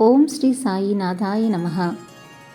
ఓం శ్రీ సాయి నాథాయ నమ.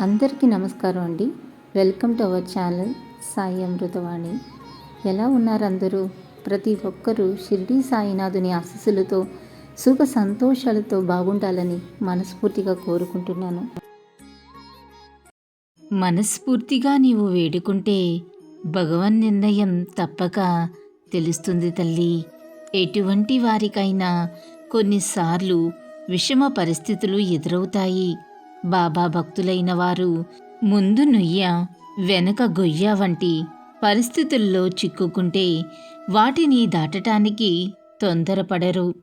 అందరికీ నమస్కారం అండి. Welcome to our channel Sai Amrutavani. ఎలా ఉన్నారు అందరూ? ప్రతి ఒక్కరూ షిర్డీ సాయినాథుని ఆశీస్సులతో సుఖ సంతోషాలతో బాగుండాలని మనస్ఫూర్తిగా కోరుకుంటున్నాను. మనస్ఫూర్తిగా నీవు వేడుకుంటే భగవన్ నిర్ణయం తప్పక తెలుస్తుంది తల్లి. ఎటువంటి వారికైనా కొన్నిసార్లు విషమ పరిస్థితులు ఎదురవుతాయి. బాబా భక్తులైన వారు ముందు నుయ్య వెనక గొయ్య వంటి పరిస్థితుల్లో చిక్కుకుంటే వాటిని దాటటానికి తొందరపడరు.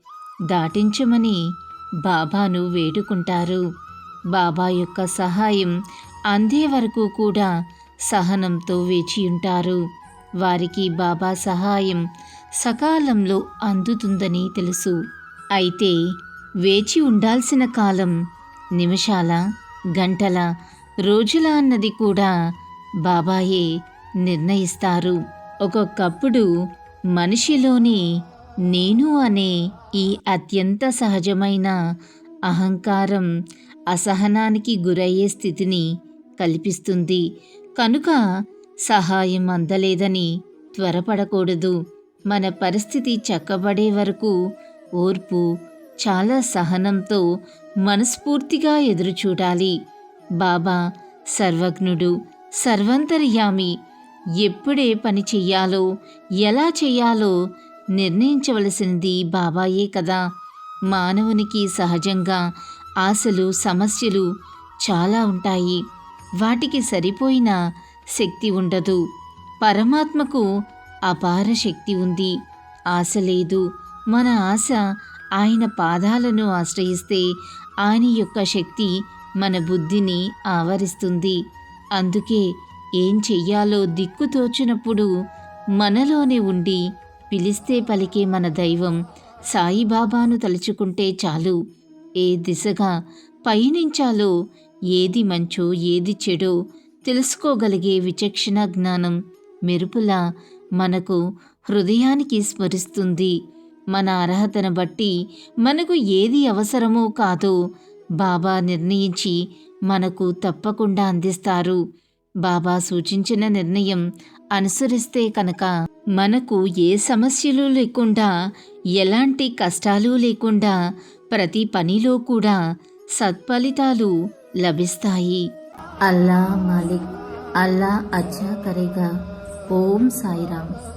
దాటించమని బాబాను వేడుకుంటారు. బాబా యొక్క సహాయం అందే వరకు కూడా సహనంతో వేచి ఉంటారు. వారికి బాబా సహాయం సకాలంలో అందుతుందని తెలుసు. అయితే వేచి ఉండాల్సిన కాలం నిమిషాల గంటల రోజుల అన్నది కూడా బాబాయే నిర్ణయిస్తారు. ఒక్కొక్కప్పుడు మనిషిలోని నేను అనే ఈ అత్యంత సహజమైన అహంకారం అసహనానికి గురయ్యే స్థితిని కల్పిస్తుంది. కనుక సహాయం అందలేదని త్వరపడకూడదు. మన పరిస్థితి చక్కబడే వరకు ఓర్పు చాలా సహనంతో మనస్ఫూర్తిగా ఎదురుచూడాలి. బాబా సర్వజ్ఞుడు సర్వంతర్యామి ఎప్పుడే పని చెయ్యాలో ఎలా చెయ్యాలో నిర్ణయించవలసినది బాబాయే కదా. మానవునికి సహజంగా ఆశలు సమస్యలు చాలా ఉంటాయి. వాటికి సరిపోయిన శక్తి ఉండదు. పరమాత్మకు అపార శక్తి ఉంది. ఆశ లేదు. మన ఆశ ఆయన పాదాలను ఆశ్రయిస్తే ఆయన యొక్క శక్తి మన బుద్ధిని ఆవరిస్తుంది. అందుకే ఏం చెయ్యాలో దిక్కు తోచినప్పుడు మనలోనే ఉండి పిలిస్తే పలికే మన దైవం సాయిబాబాను తలుచుకుంటే చాలు. ఏ దిశగా పయనించాలో ఏది మంచో ఏది చెడో తెలుసుకోగలిగే విచక్షణ జ్ఞానం మెరుపులా మనకు హృదయానికి స్మరిస్తుంది. మన అర్హతను బట్టి మనకు ఏది అవసరమో కాదో. బాబా నిర్ణయించి మనకు తప్పకుండా అందిస్తారు. బాబా సూచించిన నిర్ణయం అనుసరిస్తే కనుక మనకు ఏ సమస్యలు లేకుండా ఎలాంటి కష్టాలు లేకుండా ప్రతి పనిలో కూడా సత్ఫలితాలు లభిస్తాయి. అల్లా మాలిక్ అల్లా అచ్చా కరేగా. ఓం సాయిరామ్.